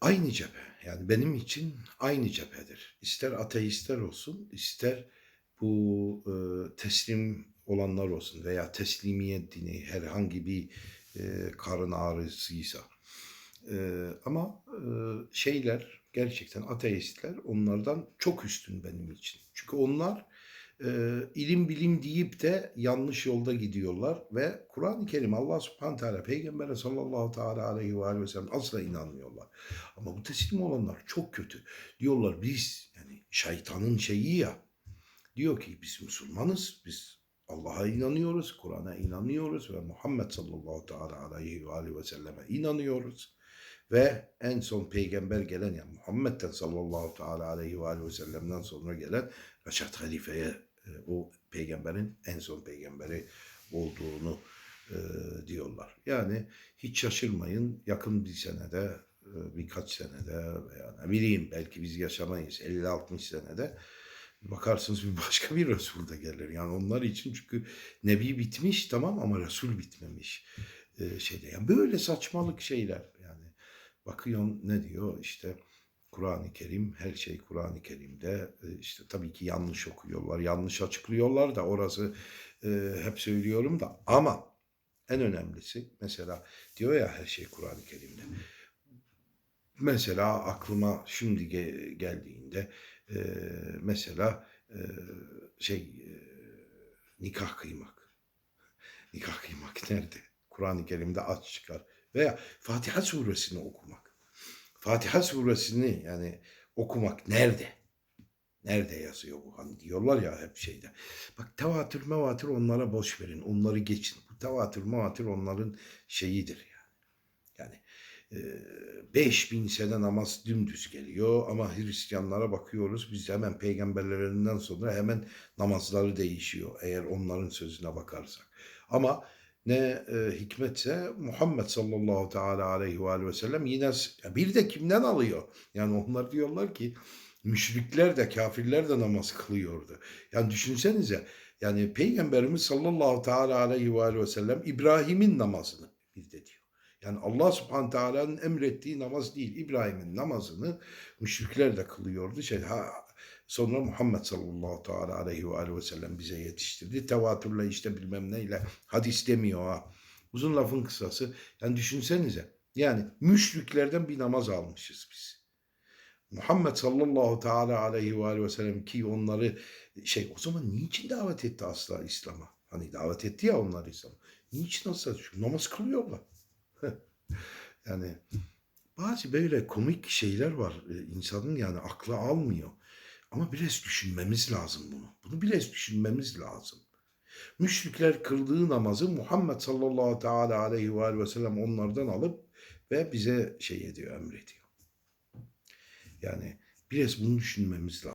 Aynı cephe. Yani benim için aynı cephedir. İster ateistler olsun, ister bu e, teslim olanlar olsun veya teslimiyet dini herhangi bir e, karın ağrısıysa. E, ama e, şeyler gerçekten ateistler onlardan çok üstün benim için. Çünkü onlar e, ilim bilim deyip de yanlış yolda gidiyorlar ve Kur'an-ı Kerim Allah subhanahu teala peygambere sallallahu teala aleyhi ve sellem asla inanmıyorlar. Ama bu teslim olanlar çok kötü. Diyorlar biz yani şeytanın şeyi ya diyor ki biz Müslümanız biz Allah'a inanıyoruz, Kur'an'a inanıyoruz ve Muhammed sallallahu teala aleyhi ve aleyhi ve selleme inanıyoruz. Ve en son peygamber gelen yani Muhammed'den sallallahu teala aleyhi ve aleyhi ve sellem'den sonra gelen Reşat Halife'ye o peygamberin en son peygamberi olduğunu e, diyorlar. Yani hiç şaşırmayın yakın bir senede e, birkaç senede veya ne bileyim belki biz yaşamayız 50-60 senede bakarsınız bir başka bir Resul de gelir. Yani onlar için çünkü Nebi bitmiş tamam ama Resul bitmemiş e, şeyde. Yani böyle saçmalık şeyler yani bakıyorsun ne diyor işte Kur'an-ı Kerim her şey Kur'an-ı Kerim'de e, işte tabii ki yanlış okuyorlar yanlış açıklıyorlar da orası e, hep söylüyorum da ama en önemlisi mesela diyor ya her şey Kur'an-ı Kerim'de. Mesela aklıma şimdi ge- geldiğinde e, mesela e, şey e, nikah kıymak. Nikah kıymak nerede? Kur'an-ı Kerim'de aç çıkar. Veya Fatiha suresini okumak. Fatiha suresini yani okumak nerede? Nerede yazıyor bu? Hani diyorlar ya hep şeyde. Bak tevatür mevatür onlara boş verin. Onları geçin. Bu tevatür mevatür onların şeyidir yani. Yani e, 5000 sene namaz dümdüz geliyor ama Hristiyanlara bakıyoruz biz hemen peygamberlerinden sonra hemen namazları değişiyor eğer onların sözüne bakarsak. Ama ne e, hikmetse Muhammed sallallahu teala aleyhi ve, ve sellem yine bir de kimden alıyor? Yani onlar diyorlar ki müşrikler de kafirler de namaz kılıyordu. Yani düşünsenize yani Peygamberimiz sallallahu teala aleyhi ve, ve sellem İbrahim'in namazını bir de diyor. Yani Allah subhanahu teala'nın emrettiği namaz değil. İbrahim'in namazını müşrikler de kılıyordu. Şey, ha, sonra Muhammed sallallahu teala aleyhi ve, aleyhi ve sellem bize yetiştirdi. Tevatürle işte bilmem neyle hadis demiyor ha. Uzun lafın kısası. Yani düşünsenize. Yani müşriklerden bir namaz almışız biz. Muhammed sallallahu teala aleyhi ve, aleyhi ve sellem ki onları şey o zaman niçin davet etti asla İslam'a? Hani davet etti ya onlar İslam'a. Niçin asla? Çünkü namaz kılıyorlar. yani bazı böyle komik şeyler var. Ee, insanın yani aklı almıyor. Ama biraz düşünmemiz lazım bunu. Bunu biraz düşünmemiz lazım. Müşrikler kıldığı namazı Muhammed sallallahu teala aleyhi ve, ve sellem onlardan alıp ve bize şey ediyor, emrediyor. Yani biraz bunu düşünmemiz lazım.